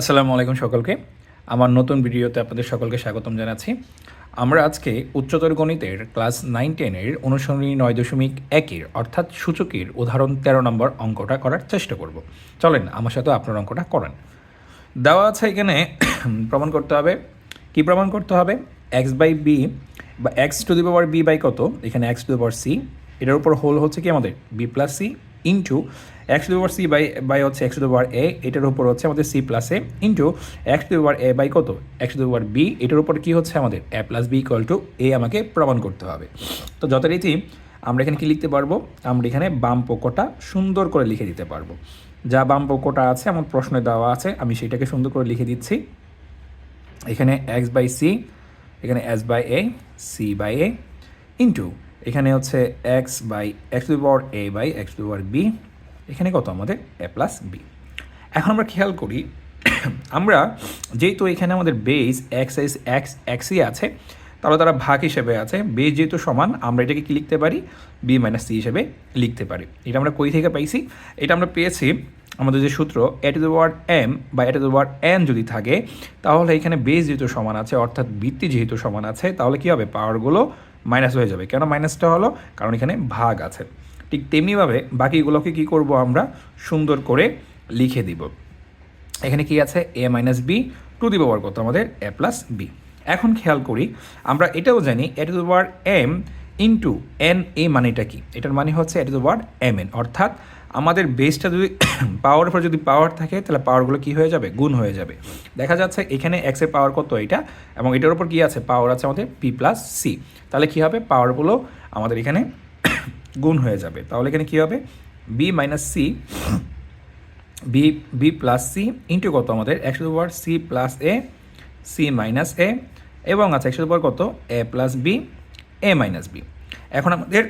আসসালামু আলাইকুম সকলকে। আমার নতুন ভিডিওতে আপনাদের সকলকে স্বাগতম জানাচ্ছি। আমরা আজকে উচ্চতর গণিতের ক্লাস নাইন টেনের অনুসরণী নয় দশমিক একের অর্থাৎ সূচকের উদাহরণ তেরো নম্বর অঙ্কটা করার চেষ্টা করব। চলেন, আমার সাথে আপনার অঙ্কটা করেন। দেওয়া আছে এখানে, প্রমাণ করতে হবে। কি প্রমাণ করতে হবে? এক্স বাই বি বা X to the power B by কত? এখানে X to the power C. এটার উপর হোল হচ্ছে কি আমাদের? B plus C. Into X to C by by হচ্ছে এক্স পাওয়ার এ এটার উপর হচ্ছে আমাদের C plus A into X to A by কত? এক্স পাওয়ার বি এটার উপর কী হচ্ছে আমাদের? A plus B equal to A আমাকে প্রমাণ করতে হবে। তো যথারীতি আমরা এখানে কি লিখতে পারব? আমরা এখানে বাম পক্ষটা সুন্দর করে লিখে দিতে পারব। যা বাম পক্ষটা আছে, আমার প্রশ্নে দেওয়া আছে, আমি সেটাকে সুন্দর করে লিখে দিচ্ছি। এখানে এক্স বাই সি এখানে S by A C by A into এখানে হচ্ছে X by X to power A by X to power B এখানে কত আমাদের? এ প্লাস বি এখন আমরা খেয়াল করি, আমরা যেহেতু এখানে আমাদের বেস এক্স এস এক্স এক্সই আছে, তাহলে তারা ভাগ হিসেবে আছে। বেস যেহেতু সমান, আমরা এটাকে কি লিখতে পারি? বি মাইনাস সি হিসেবে লিখতে পারি। এটা আমরা কই থেকে পাইছি? এটা আমরা পেয়েছি আমাদের যে সূত্র A to the word M বা A to the word N যদি থাকে, তাহলে এখানে বেস যেহেতু সমান আছে, অর্থাৎ বৃত্তি যেহেতু সমান আছে, তাহলে কী হবে? পাওয়ারগুলো মাইনাস হয়ে যাবে। কেন মাইনাসটা হলো? কারণ এখানে ভাগ আছে। ঠিক তেমনিভাবে বাকিগুলোকে কি করব আমরা? সুন্দর করে লিখে দিব। এখানে কি আছে? A minus B to the power কত আমাদের এ প্লাস বি এখন খেয়াল করি, আমরা এটাও জানি A to the power M into N A মানেটা কি? এটার মানে হচ্ছে A to the power M N অর্থাৎ আমাদের বেসটা যদি পাওয়ার উপর যদি পাওয়ার থাকে, তাহলে পাওয়ারগুলো কি হয়ে যাবে? গুণ হয়ে যাবে। দেখা যাচ্ছে এখানে এক্সের পাওয়ার কত এটা? এবং এটার উপর কি আছে? পাওয়ার আছে আমাদের পি প্লাস সি তাহলে কি হবে? পাওয়ারগুলো আমাদের এখানে গুণ হয়ে যাবে। তাহলে এখানে কি হবে? B minus C B B plus C into কত আমাদের? একশো দুবার C plus A C minus A এবং আছে একশো দুবার কত? A plus B A minus B এখন আমাদের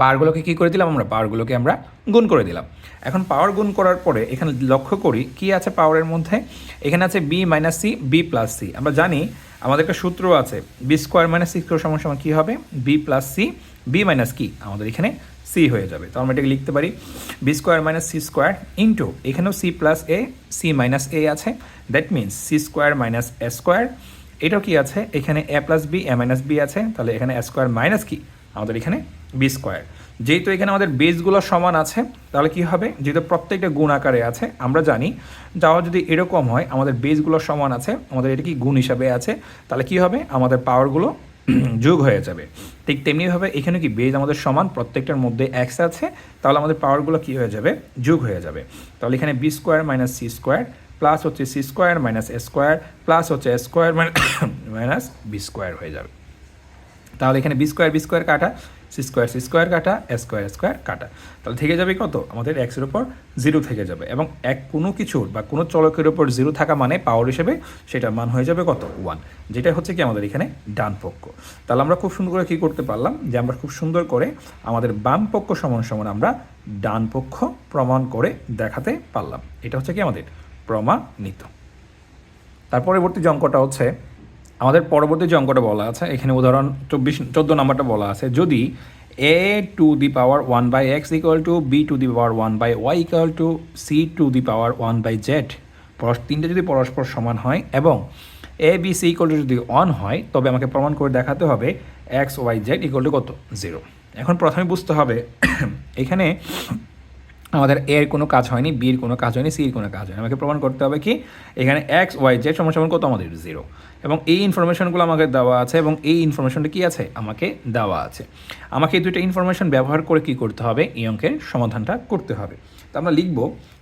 পাওয়ারগুলোকে কী করে দিলাম? আমরা পাওয়ারগুলোকে আমরা গুণ করে দিলাম। এখন পাওয়ার গুণ করার পরে এখানে লক্ষ্য করি, কি আছে পাওয়ারের মধ্যে? এখানে আছে B minus C B plus C আমরা জানি আমাদের একটা সূত্র আছে B square minus C square সমান সমান কী হবে? B plus C B minus কি আমাদের এখানে সি হয়ে যাবে। তো আমরা এটাকে লিখতে পারি B square minus C square into এখানেও C plus A C minus A আছে। That means C square minus A square এটাও কি আছে? এখানে A plus B A minus B আছে। তাহলে এখানে এ স্কোয়ার মাইনাস কি আমাদের এখানে বি স্কোয়ার যেহেতু এখানে আমাদের বেসগুলো সমান আছে, তাহলে কি হবে? যেহেতু প্রত্যেকটা গুণ আকারে আছে, আমরা জানি যাওয়া যদি এরকম হয়, আমাদের বেসগুলো সমান আছে, আমাদের এটা কি গুণ হিসাবে আছে, তাহলে কি হবে? আমাদের পাওয়ারগুলো যোগ হয়ে যাবে। ঠিক তেমনিভাবে এখানে কি বেজ আমাদের সমান, প্রত্যেকটার মধ্যে এক্স আছে, তাহলে আমাদের পাওয়ারগুলো কি হয়ে যাবে? যোগ হয়ে যাবে। তাহলে এখানে B square minus C square plus হচ্ছে C square minus A square plus হচ্ছে A square minus B square হয়ে যাবে। তাহলে এখানে বি স্কোয়ার বি স্কোয়ার কাটা সি স্কোয়ার সি স্কোয়ার কাটা স্কোয়ার স্কোয়ার কাটা। তাহলে থেকে যাবে কত? আমাদের এক্সের উপর জিরো থেকে যাবে এবং এক কোনো কিছুর বা কোনো চলকের উপর জিরো থাকা মানে পাওয়ার হিসেবে সেটার মান হয়ে যাবে কত? ওয়ান যেটা হচ্ছে কি আমাদের এখানে ডান পক্ষ। তাহলে আমরা খুব সুন্দর করে কী করতে পারলাম? যে আমরা খুব সুন্দর করে আমাদের বাম পক্ষ সমান সমান আমরা ডান পক্ষ প্রমাণ করে দেখাতে পারলাম। এটা হচ্ছে কি আমাদের প্রমাণিত। তার পরবর্তী অঙ্কটা হচ্ছে আমাদের পরবর্তী যে অঙ্কটা বলা আছে, এখানে উদাহরণ চব্বিশ, চোদ্দ নাম্বারটা বলা আছে, যদি A to the power one by X equal to B to the power one by Y equal to C to the power one by Z তিনটে যদি পরস্পর সমান হয় এবং A B C equal to যদি অন হয়, তবে আমাকে প্রমাণ করে দেখাতে হবে X Y Z equal to কত? জিরো এখন প্রথমে বুঝতে হবে, এখানে আমাদের এর কোনো কাজ হয়নি, বির কোনো কাজ হয়নি, সির কোনো কাজ হয়নি। আমাকে প্রমাণ করতে হবে কি, এখানে এক্স ওয়াই জেড সমান কত? আমাদের জিরো এবং এই ইনফরমেশনগুলো আমাকে দেওয়া আছে এবং এই ইনফরমেশনটা কি আছে? আমাকে দেওয়া আছে। আমাকে এই দুটো ইনফরমেশন ব্যবহার করে কি করতে হবে? এই অঙ্কের সমাধানটা করতে হবে। তো আমরা লিখব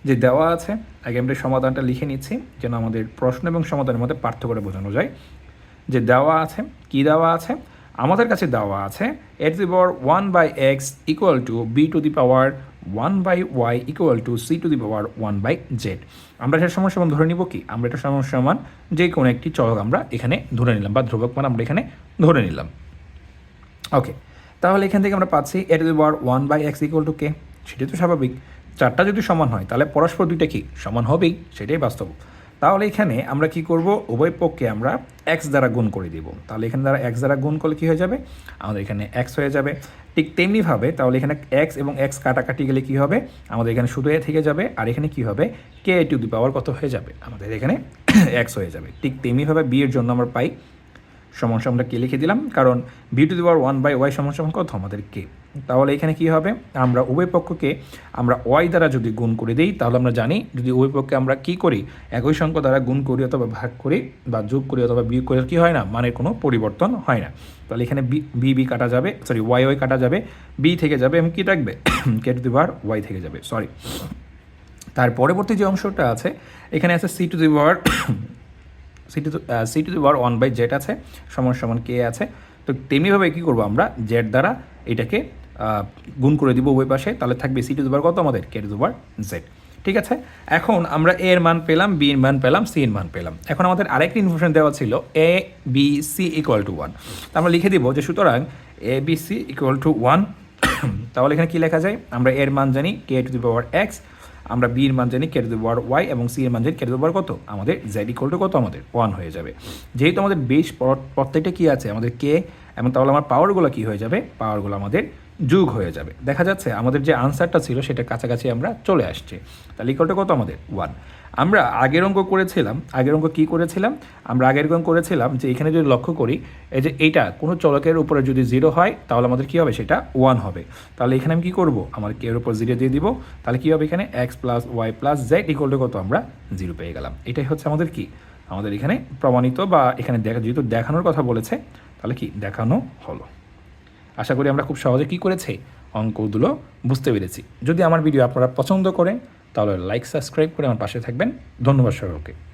যে দেওয়া আছে, আগে আমরা সমাধানটা লিখে নিচ্ছি, যেন আমাদের প্রশ্ন এবং সমাধানের মধ্যে পার্থক্যটা বোঝানো যায়। যে দেওয়া আছে, কি দেওয়া আছে? আমাদের কাছে দেওয়া আছে at the power one by X equal to B to the power one by Y equal to C to the power one by Z আমরা এটা সমস্যা সমান ধরে নিব কি? আমরা এটা সমস্যা সমান যে কোনো একটি চলক আমরা এখানে ধরে নিলাম বা ধ্রুবক মান আমরা এখানে ধরে নিলাম। ওকে তাহলে এখান থেকে আমরা পাচ্ছি A to the power one by X equal to K সেটাই তো স্বাভাবিক। চারটা যদি সমান হয়, তাহলে পরস্পর দুইটা কি? সমান হবেই। সেটাই বাস্তব। তাহলে এখানে আমরা কি করব? উভয় পক্ষে আমরা এক্স দ্বারা গুণ করে দিব। তাহলে এখানে দ্বারা এক্স দ্বারা গুণ করলে কী হয়ে যাবে? আমাদের এখানে এক্স হয়ে যাবে। ঠিক তেমনিভাবে তাহলে এখানে এক্স এবং এক্স কাটাকাটি গেলে কি হবে? আমাদের এখানে শুধু এ থেকে যাবে, আর এখানে কি হবে? কে টু দি পাওয়ার কত হয়ে যাবে? আমাদের এখানে এক্স হয়ে যাবে। ঠিক তেমনিভাবে বিয়ের জন্য আমরা পাই সমান আমরা কে লিখে দিলাম? কারণ B to the power one by Y সমান সমান কত? আমাদের কে তাহলে এখানে কি হবে? আমরা উভয় পক্ষকে আমরা ওয়াই দ্বারা যদি গুণ করে দিই, তাহলে আমরা জানি যদি উভয় পক্ষে আমরা কি করি? একই সংখ্যা দ্বারা গুণ করি অথবা ভাগ করি বা যোগ করি অথবা বিয়োগ করি কি হয় না? মানের কোনো পরিবর্তন হয় না। তাহলে এখানে বি বি বি কাটা যাবে সরি ওয়াই ওয়াই কাটা যাবে বি থেকে যাবে, এবং কি থাকবে? কে টু দি পাওয়ার ওয়াই থেকে যাবে সরি তার পরবর্তী যে অংশটা আছে, এখানে আছে C to the power C to C to power one by Z আছে, সমান সমান কে আছে। তো তেমনিভাবে কী করব আমরা? জেড দ্বারা এটাকে গুণ করে দিব ওই পাশে, তাহলে থাকবে সি টু দি পাওয়ার কত আমাদের? কে টু দি পাওয়ার জেড ঠিক আছে? এখন আমরা এ এর মান পেলাম বি এর মান পেলাম সি এর মান পেলাম। এখন আমাদের আরেকটি ইনফরমেশন দেওয়া ছিল A B C equal to one আমরা লিখে দিব যে সুতরাং A B C equal to one তাহলে এখানে কী লেখা যায়? আমরা এর মান জানি K to the power X আমরা বি এর মান জানি কেটে দেবো আর ওয়াই এবং সি এর মান জানি কেটে দেবো আর কত? আমাদের জ্যাড ইকুয়াল টু কত? আমাদের ওয়ান হয়ে যাবে। যেহেতু আমাদের বেশ পর- প্রত্যেকটা কী আছে? আমাদের কে এবং তাহলে আমার পাওয়ারগুলো কী হয়ে যাবে? পাওয়ারগুলো আমাদের যুগ হয়ে যাবে। দেখা যাচ্ছে আমাদের যে আনসারটা ছিল সেটা কাছাকাছি আমরা চলে আসছি। তাহলে ইকুয়ালটা কত আমাদের? ওয়ান আমরা আগের অঙ্ক করেছিলাম। আগের অঙ্ক কী করেছিলাম? আমরা আগের অঙ্ক করেছিলাম যে এখানে যদি লক্ষ্য করি, এই যে এইটা কোনো চলকের উপরে যদি জিরো হয়, তাহলে আমাদের কী হবে? সেটা ওয়ান হবে। তাহলে এখানে আমি কী করব? আমার কে এর উপর জিরো দিয়ে দিব। তাহলে কী হবে এখানে? X plus Y plus Z equal কত? আমরা জিরো পেয়ে গেলাম। এটাই হচ্ছে আমাদের কি? আমাদের এখানে প্রমাণিত বা এখানে দেখা যেহেতু দেখানোর কথা বলেছে, তাহলে কি? দেখানো হলো। আশা করি আমরা খুব সহজে কী করেছি? অঙ্কগুলো বুঝতে পেরেছি। যদি আমার ভিডিও আপনারা পছন্দ করেন, তাহলে লাইক সাবস্ক্রাইব করে আমার পাশে থাকবেন। ধন্যবাদ সবাইকে